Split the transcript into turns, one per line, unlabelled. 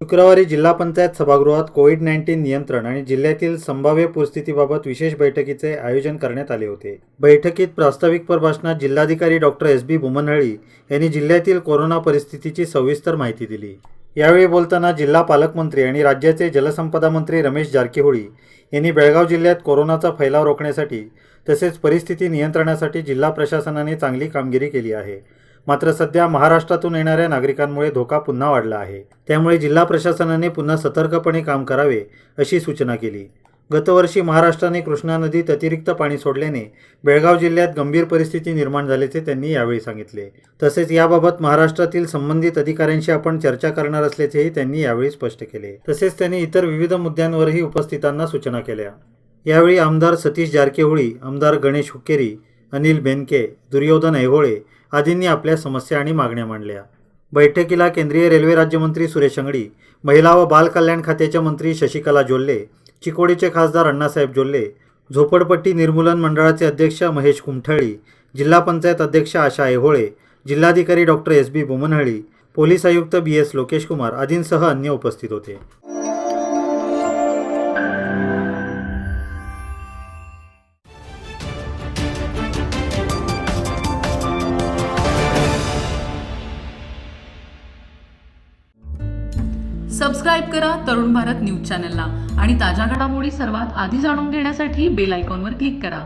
शुक्रवारी जिल्हा पंचायत सभागृहात कोविड नाईन्टीन नियंत्रण आणि जिल्ह्यातील संभाव्य परिस्थितीबाबत विशेष बैठकीचे आयोजन करण्यात आले होते. बैठकीत प्रास्ताविक प्रभाषणात जिल्हाधिकारी डॉक्टर एस बी बुमनहळी यांनी जिल्ह्यातील कोरोना परिस्थितीची सविस्तर माहिती दिली. यावेळी बोलताना जिल्हा पालकमंत्री आणि राज्याचे जलसंपदा मंत्री रमेश जारकीहोळी यांनी बेळगाव जिल्ह्यात कोरोनाचा फैलाव रोखण्यासाठी तसेच परिस्थिती नियंत्रणासाठी जिल्हा प्रशासनाने चांगली कामगिरी केली आहे. मात्र सध्या महाराष्ट्रातून येणाऱ्या नागरिकांमुळे धोका पुन्हा वाढला आहे. त्यामुळे जिल्हा प्रशासनाने पुन्हा सतर्कपणे काम करावे अशी सूचना केली. गतवर्षी महाराष्ट्राने कृष्णा नदीत अतिरिक्त पाणी सोडल्याने बेळगाव जिल्ह्यात गंभीर परिस्थिती निर्माण झाल्याचे त्यांनी यावेळी सांगितले. तसेच याबाबत महाराष्ट्रातील संबंधित अधिकाऱ्यांशी आपण चर्चा करणार असल्याचेही त्यांनी यावेळी स्पष्ट केले. तसेच त्यांनी इतर विविध मुद्द्यांवरही उपस्थितांना सूचना केल्या. यावेळी आमदार सतीश जारकेहोळी आमदार गणेश हुक्केरी अनिल बेनके दुर्योधन ऐहोळे आदींनी आपल्या समस्या आणि मागण्या मांडल्या. बैठकीला केंद्रीय रेल्वे राज्यमंत्री सुरेश अंगडी महिला व बाल कल्याण खात्याच्या मंत्री शशिकला जोल्ले चिकोडीचे खासदार अण्णासाहेब जोल्ले झोपडपट्टी निर्मूलन मंडळाचे अध्यक्ष महेश कुमठळी जिल्हा पंचायत अध्यक्ष आशा ऐहोळे जिल्हाधिकारी डॉक्टर एस बी बोमनहळी पोलीस आयुक्त बी एस लोकेश कुमार आदींसह अन्य उपस्थित होते.
सबस्क्राईब करा तरुण भारत न्यूज चॅनलला आणि ताज्या घडामोडी सर्वात आधी जाणून घेण्यासाठी बेल आयकॉनवर क्लिक करा.